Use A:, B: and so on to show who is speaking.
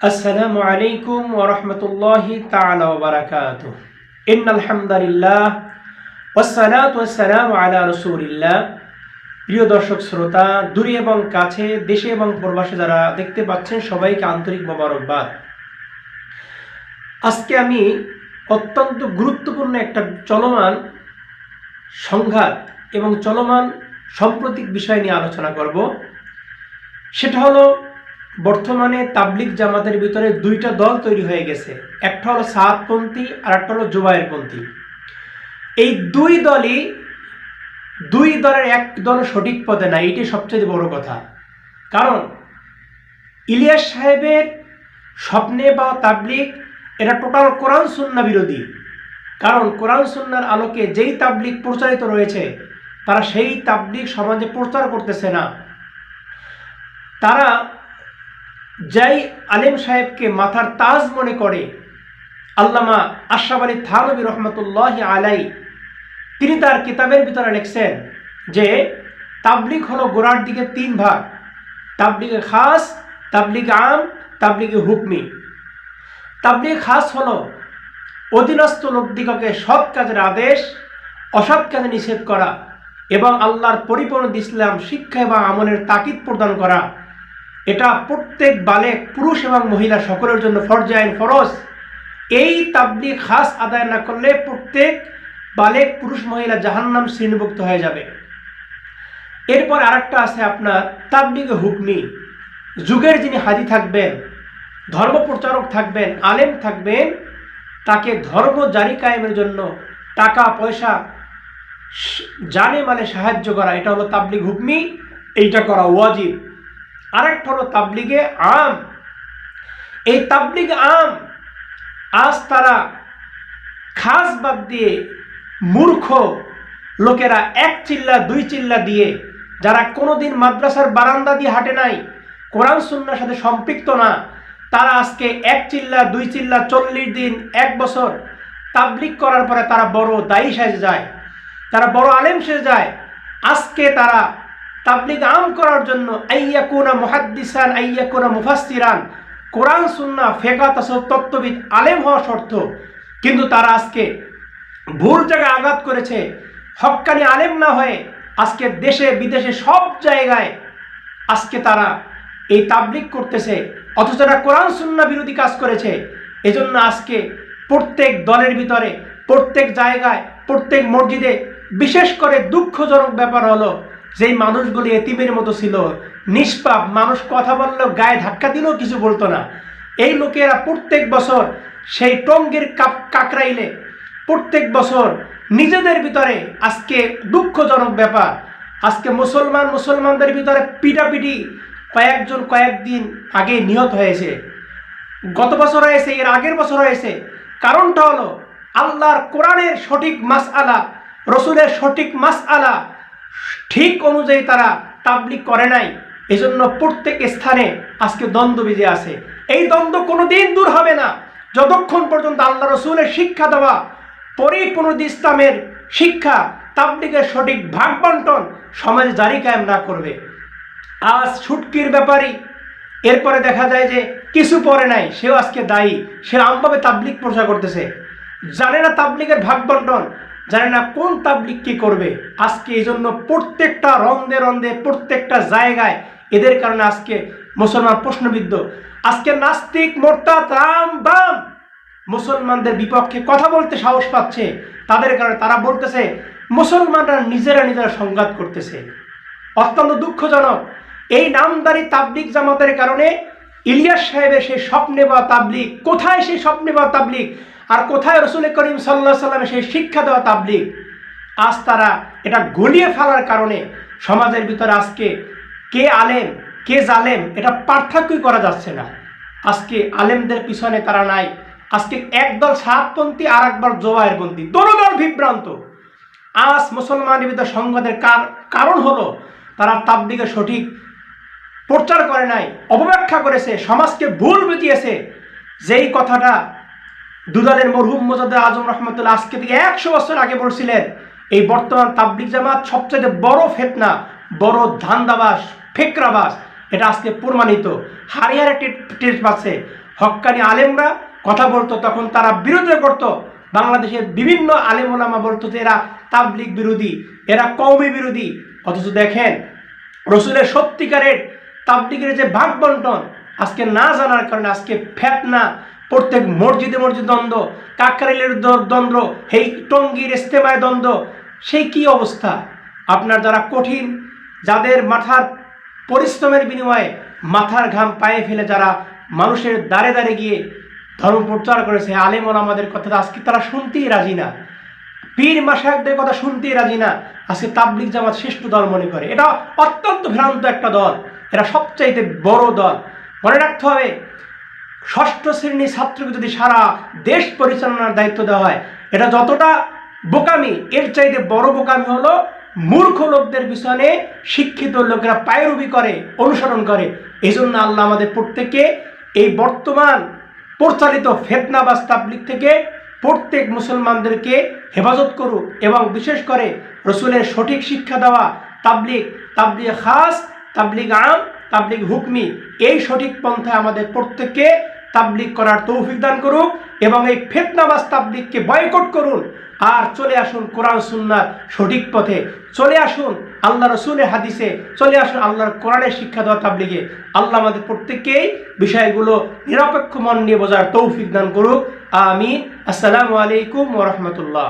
A: আসসালামু আলাইকুম ওরহমতুল্লাহি তালা বারাকাত ইন আলহামদুলিল্লাহ ওসালাত ওসালাম আলা রসুলিল্লাহ। প্রিয় দর্শক, শ্রোতা, দূরে এবং কাছে, দেশে এবং প্রবাসে যারা দেখতে পাচ্ছেন, সবাইকে আন্তরিক মোবারকবাদ। আজকে আমি অত্যন্ত গুরুত্বপূর্ণ একটা চলমান সংঘাত এবং চলমান সাম্প্রতিক বিষয় নিয়ে আলোচনা করব। সেটা হলো বর্তমানে তাবলিক জামাতের ভিতরে দুইটা দল তৈরি হয়ে গেছে। একটা হলো সাতপন্থী আর একটা হলো জুবায়েরপন্থী এই দুই দলই, দুই দলের এক দল সঠিক পদে নাই এটি সবচেয়ে বড় কথা। কারণ ইলিয়াস সাহেবের স্বপ্নে বা তাবলিক এটা টোটাল কোরআন সুন্না বিরোধী। কারণ কোরআন সুন্নার আলোকে যেই তাবলিক প্রচারিত রয়েছে, তারা সেই তাবলিক সমাজে প্রচার করতেছে না। তারা যাই আলেম সাহেবকে মাথার তাজ মনে করে, আল্লামা আশরাফ আলী থানবী রহমতুল্লাহ আলাই, তিনি তার কিতাবের ভিতরে লিখছেন যে, তাবলিগ হলো গোড়ার দিকে তিন ভাগ, তাবলিগে খাস, তাবলিগ আম, তাবলিগে হুকমি। তাবলিগ খাস হলো অধীনস্থ লোকদিগকে সৎ কাজের আদেশ, অসৎ কাজে নিষেধ করা এবং আল্লাহর পরিপূর্ণ ইসলাম শিক্ষা এবং আমলের তাকিদ প্রদান করা। এটা প্রত্যেক বালেক, পুরুষ এবং মহিলা সকলের জন্য ফরজায়ন ফরজ। এই তাবলিগ খাস আদায় না করলে প্রত্যেক বালেক, পুরুষ, মহিলা জাহান্নাম শ্রেণীভুক্ত হয়ে যাবে। এরপর আরেকটা আছে আপনার তাবলিগে হুকমি। যুগের যিনি হাজি থাকবেন, ধর্ম প্রচারক থাকবেন, আলেম থাকবেন, তাকে ধর্ম জারি কায়েমের জন্য টাকা, পয়সা জানে মানে সাহায্য করা, এটা হলো তাবলিগ হুকমি, এইটা করা ওয়াজিব। আরেকটা হলো তাবলিগে আম। এই তাবলিগ আম আজ তারা খাস বাদ দিয়ে মূর্খ লোকেরা এক চিল্লা, দুই চিল্লা দিয়ে, যারা কোনোদিন মাদ্রাসার বারান্দা দিয়ে হাঁটে নাই, কোরআন সুন্নার সাথে সম্পৃক্ত না, তারা আজকে এক চিল্লা, দুই চিল্লা, চল্লিশ দিন, এক বছর তাবলিক করার পরে তারা বড় দায়ী সেজে যায়, তারা বড় আলেম সেজে যায়। আজকে তারা তাবলিগ আম করার জন্য আইয়া কোনা মুহাদ্দিসান আইয়া কোনা মুফাস্তিরান কোরআন সুন্না ফেকা তাসব তত্ত্ববিদ আলেম হওয়া শর্ত। কিন্তু তারা আজকে ভুল জায়গায় আঘাত করেছে। হক্কানি আলেম না হয়ে আজকে দেশে, বিদেশে সব জায়গায় আজকে তারা এই তাবলিক করতেছে। অথচ তারা কোরআন সুন্না বিরোধী কাজ করেছে। এজন্য আজকে প্রত্যেক দলের ভিতরে, প্রত্যেক জায়গায়, প্রত্যেক মসজিদে বিশেষ করে দুঃখজনক ব্যাপার হলো যেই মানুষগুলি এতিমের মতো ছিল, নিষ্পাপ মানুষ কথা বললেও গায়ে ধাক্কা দিলেও কিছু বলতো না। এই লোকেরা প্রত্যেক বছর সেই টঙ্গের কাকরাইলে প্রত্যেক বছর নিজেদের ভিতরে আজকে দুঃখজনক ব্যাপার। আজকে মুসলমান মুসলমানদের ভিতরে পিটাপিটি কয়েকজন কয়েকদিন আগে নিহত হয়েছে। গত বছর হয়েছে, এর আগের বছর হয়েছে। কারণটা হলো, আল্লাহর কোরআনের সঠিক মাস আলা রসুলের সঠিক মাস আলা ঠিক অনুযায়ী তারা তাবলিক করে নাই। এজন্য প্রত্যেক স্থানে আজকে দ্বন্দ্ব বেজে আছে। এই দ্বন্দ্ব কোনো দিন দূর হবে না। যতক্ষণ পর্যন্ত আল্লাহ রসুলের শিক্ষা দেওয়া পরিপূর্ণ ইসলামের শিক্ষা, তাবলিগের সঠিক ভাগ বন্টন সমাজে জারি কায়েম না করবে। আজ ছুটকির ব্যাপারই। এরপরে দেখা যায় যে কিছু পরে নাই, সেও আজকে দায়ী। সে আমভাবে তাবলিক প্রচার করতেছে। জানে না তাবলিগের ভাগ বন্টন জানে না কোন তাবলিক কি করবে। আজকে এই জন্য প্রত্যেকটা রন্দে রন্দে, প্রত্যেকটা জায়গায় এদের কারণে আজকে মুসলমান প্রশ্নবিদ্ধ। আজকে নাস্তিক মোর্তা রাম বাম মুসলমানদের বিপক্ষে কথা বলতে সাহস পাচ্ছে। তাদের কারণে তারা বলতেছে, মুসলমানরা নিজেরা নিজেরা সংঘাত করতেছে। অত্যন্ত দুঃখজনক। এই নামদারি তাবলিক জামাতের কারণে ইলিয়াস সাহেবের সেই স্বপ্নে বা তাবলিক কোথায় সেই স্বপ্নে বা তাবলিক আর কোথায় রসুল করিম সাল্লাহ সাল্লামের সেই শিক্ষা দেওয়া তাবলিক আজ তারা এটা গলিয়ে ফেলার কারণে সমাজের ভিতরে আজকে কে আলেম, কে জালেম, এটা পার্থক্যই করা যাচ্ছে না। আজকে আলেমদের পিছনে তারা নাই। আজকে একদল সাতপন্থী আর একবার জোবায়েরপন্থী দল বিভ্রান্ত। আজ মুসলমানের ভিতরে সংঘাতের কারণ হলো তারা তাবদিকে সঠিক প্রচার করে নাই, অপব্যাখ্যা করেছে, সমাজকে ভুল বুঝিয়েছে। যেই কথাটা দুদালের মরহুম মোজাদ্দ আজম রহমতুল্লাহ আজকে থেকে একশো বছর আগে বলছিলেন, এই বর্তমান তাবলিক জামাত সবচেয়ে বড় ফেতনা, বড় ধান্দাবাস ফেকরাবাস এটা আজকে প্রমাণিত। হারিয়ারে টেস্ট পাচ্ছে হক্কানি আলেমরা কথা বলতো, তখন তারা বিরোধিতা করত। বাংলাদেশের বিভিন্ন আলেম ওলামা বলতো যে এরা তাবলিক বিরোধী, এরা কৌমি বিরোধী। অথচ দেখেন, রসুলের সত্যিকারের তাবলিগের যে ভাগ বন্টন, আজকে না জানার কারণে আজকে ফেতনা প্রত্যেক মসজিদে মসজিদ দ্বন্দ্ব, কাকরাইলের দ্বন্দ্ব এই টঙ্গির ইস্তেমায় দ্বন্দ্ব, সেই কি অবস্থা? আপনার যারা কঠিন, যাদের মাথার পরিশ্রমের বিনিময়ে মাথার ঘাম পায়ে ফেলে যারা মানুষের দ্বারে দ্বারে গিয়ে ধর্ম প্রচার করেছে আলেমন আমাদের কথা আজকে তারা শুনতেই রাজি না। পীর মাসায়কদের কথা শুনতেই রাজি না। আজকে তাবলিক জামাত শ্রেষ্ঠ দল মনে করে। এটা অত্যন্ত ভ্রান্ত একটা দল। এরা সবচাইতে বড় দল। মনে রাখতে হবে ষষ্ঠ শ্রেণির ছাত্রকে যদি সারা দেশ পরিচালনার দায়িত্ব দেওয়া হয়, এটা যতটা বোকামি, এর চাইতে বড় বোকামি হলো মূর্খ লোকদের পিছনে শিক্ষিত লোকেরা পায়রবি করে, অনুসরণ করে। এই জন্য আল্লাহ আমাদের প্রত্যেককে এই বর্তমান প্রচালিত ফেতনাবাজ তাবলিক থেকে প্রত্যেক মুসলমানদেরকে হেফাজত করুক এবং বিশেষ করে রসুলের সঠিক শিক্ষা দেওয়া তাবলিক তাবলিগ খাস, তাবলিগ আম, তাবলিগ হুকমি, এই সঠিক পন্থায় আমাদের প্রত্যেককে তাবলিগ করার তৌফিক দান করুক এবং এই ফেতনাবাজ তাবলিককে বয়কট করুন আর চলে আসুন কোরআন সুন্নার সঠিক পথে। চলে আসুন আল্লাহ রসুলের হাদিসে, চলে আসুন আল্লাহর কোরআনের শিক্ষা দেওয়া তাবলিগে। আল্লাহ আমাদের প্রত্যেককেই বিষয়গুলো নিরপেক্ষ মন নিয়ে বোঝার তৌফিক দান করুক। আমি আসসালামু আলাইকুম ওরহমতুল্লাহ